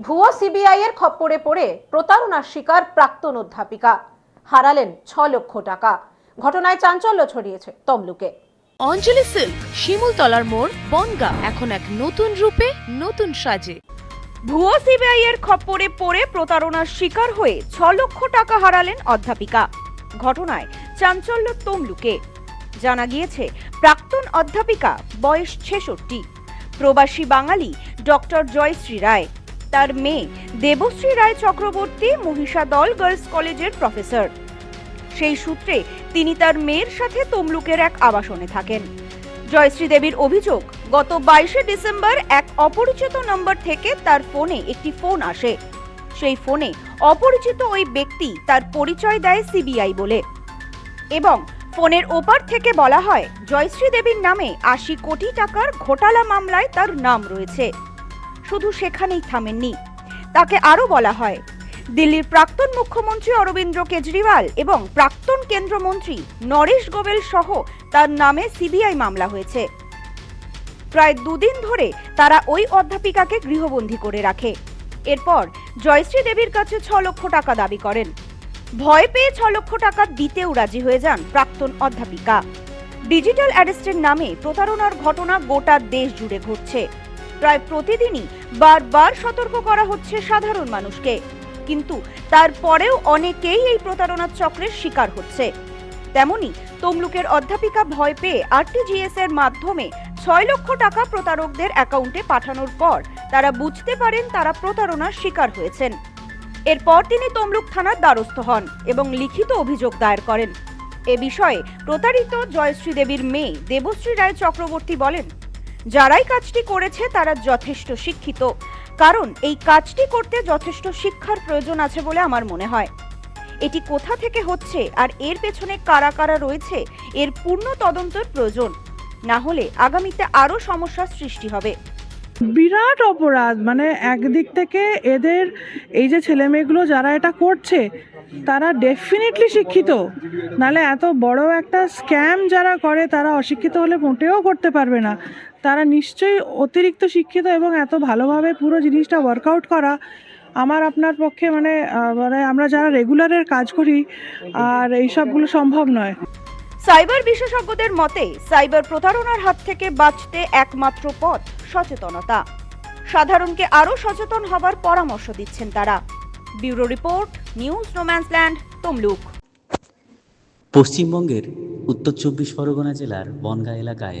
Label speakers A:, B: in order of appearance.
A: ভুয়ো সিবিআই এর খপ্পরে পড়ে প্রতারণার শিকার প্রাক্তন অধ্যাপিকা। হারালেন ছ লক্ষ টাকা। ঘটনায় চাঞ্চল্য ছড়িয়েছে তমলুকে।
B: অঞ্জলি সিল্ক শিমুলতলার মোড় বনগা এখন এক নতুন রূপে নতুন সাজে।
C: ভুয়ো সিবিআই এর খপ্পরে পড়ে প্রতারণার শিকার হয়ে ছ লক্ষ টাকা হারালেন অধ্যাপিকা। ঘটনায় চাঞ্চল্য তমলুকে। জানা গিয়েছে প্রাক্তন অধ্যাপিকা বয়স ছেষট্টি। প্রবাসী বাঙালি ডক্টর জয়শ্রী রায়। তার মেয়ে Debashree Roy Chakraborty Mahishadal girls college professor. সেই সূত্রে তিনি তার মেয়ের সাথে তমলুকের এক আবাসনে থাকেন। জয়শ্রী দেবীর অভিযোগ, গত বাইশে ডিসেম্বর এক অপরিচিত নম্বর থেকে তার ফোনে একটি ফোন আসে। সেই ফোনে অপরিচিত ওই ব্যক্তি তার পরিচয় দেয় সিবিআই বলে। এবং ফোনের ওপার থেকে বলা হয়, জয়শ্রী দেবীর নামে আশি কোটি টাকার ঘোটালা মামলায় তার নাম রয়েছে। শুধু সেখানেই থামেননি। তাকে আরও বলা হয়, দিল্লির প্রাক্তন মুখ্যমন্ত্রী অরবিন্দ কেজরিওয়াল এবং প্রাক্তন কেন্দ্রমন্ত্রী নরেশ গোবেল সহ তার নামে সিবিআই মামলা হয়েছে। প্রায় দুদিন ধরে তারা ওই অধ্যাপিকাকে গৃহবন্দী করে রাখে। এরপর জয়শ্রী দেবীর কাছে ছ লক্ষ টাকা দাবি করেন। ভয় পেয়ে ছ লক্ষ টাকা দিতেও রাজি হয়ে যান প্রাক্তন অধ্যাপিকা। ডিজিটাল অ্যারেস্টের নামে প্রতারণার ঘটনা গোটা দেশ জুড়ে ঘটছে। প্রায় প্রতিদিনই বারবার সতর্ক করা হচ্ছে সাধারণ মানুষকে। কিন্তু তারপরেও অনেকেই এই প্রতারণার চক্রের শিকার হচ্ছে। তেমনি তমলুকের অধ্যাপিকা ভয় পেয়ে আরটিজিএস এর মাধ্যমে ছয় লক্ষ টাকা প্রতারকদের অ্যাকাউন্টে পাঠানোর পর তারা বুঝতে পারেন তারা প্রতারণার শিকার হয়েছেন। এরপর তিনি তমলুক থানার দ্বারস্থ হন এবং লিখিত অভিযোগ দায়ের করেন। এ বিষয়ে প্রতারিত জয়শ্রী দেবীর মেয়ে দেবশ্রী রায় চক্রবর্তী বলেন যারাই কাজটি করেছে তারা যথেষ্ট শিক্ষিত। কারণ এই কাজটি করতে যথেষ্ট শিক্ষার প্রয়োজন আছে বলে আমার মনে হয়। এটি কোথা থেকে হচ্ছে আর এর পেছনে কারা কারা রয়েছে, এর পূর্ণ তদন্তের প্রয়োজন। না হলে আগামীতে আরও সমস্যার সৃষ্টি হবে।
D: বিরাট অপরাধ মানে একদিক থেকে এদের এই যে ছেলে মেয়েগুলো যারা এটা করছে, তারা ডেফিনেটলি শিক্ষিত। নালে এত বড় একটা স্ক্যাম যারা করে, তারা অশিক্ষিত হলে মোটেও করতে পারবে না। তারা নিশ্চয়ই অতিরিক্ত শিক্ষিত এবং এত ভালোভাবে পুরো জিনিসটা ওয়ার্কআউট করা আমার আপনার পক্ষে মানে মানে আমরা যারা রেগুলারের কাজ করি আর এইসবগুলো সম্ভব নয়।
C: সাইবার বিশেষজ্ঞদের মতে সাইবার প্রতারণার হাত থেকে বাঁচতে একমাত্র পথ সচেতনতা। সাধারণকে আরও সচেতন হবার পরামর্শ দিচ্ছেন তারা। Bureau report news no man's land Tamluk.
E: পশ্চিমবঙ্গের উত্তর চব্বিশ পরগনা জেলার বনগাঁ এলাকায়